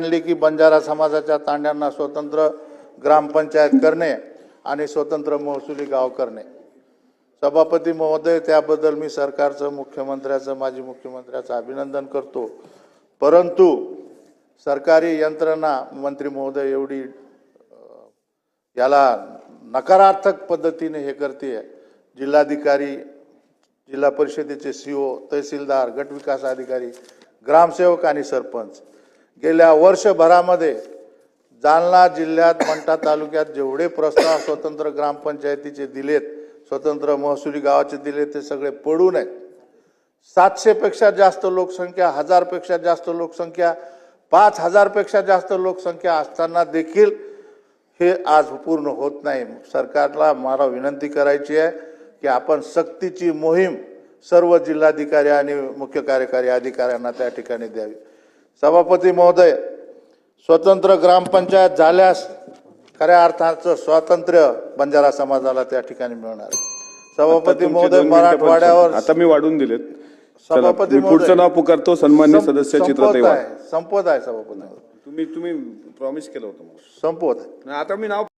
आणली की बंजारा समाजाच्या तांड्यांना स्वतंत्र ग्रामपंचायत करणे आणि स्वतंत्र महसुली गाव करणे. सभापती महोदय त्याबद्दल मी सरकारचं मुख्यमंत्र्याचं माजी मुख्यमंत्र्याचं अभिनंदन करतो. परंतु सरकारी यंत्रणा मंत्री महोदय एवढी याला नकारात्मक पद्धतीने हे करते जिल्हाधिकारी जिल्हा परिषदेचे सीओ तहसीलदार गटविकास अधिकारी ग्रामसेवक आणि सरपंच गेल्या वर्षभरामध्ये जालना जिल्ह्यात मंठा तालुक्यात जेवढे प्रस्ताव स्वतंत्र ग्रामपंचायतीचे दिलेत स्वतंत्र महसुली गावाचे दिले ते सगळे पडून आहेत. सातशेपेक्षा जास्त लोकसंख्या हजारपेक्षा जास्त लोकसंख्या पाच हजारपेक्षा जास्त लोकसंख्या असताना देखील हे आज पूर्ण होत नाही. सरकारला मला विनंती करायची आहे की आपण सक्तीची मोहीम सर्व जिल्हाधिकारी आणि मुख्य कार्यकारी अधिकाऱ्यांना त्या ठिकाणी द्यावी. सभापती महोदय स्वतंत्र ग्रामपंचायत झाल्यास खऱ्या अर्थाचं स्वातंत्र्य बंजारा समाजाला त्या ठिकाणी मिळणार. आहे. सभापती महोदय मराठवाड्यावर आता मी वाढून दिलेत. सभापती पुढचं. नाव पुकारतो सन्मान्य सदस्य संपवत चित्राताई वाघ. आहे संपवत आहे सभापती तुम्ही तुम्ही प्रॉमिस केलं होतं मला. संपवत आहे. नाही, आता मी नाव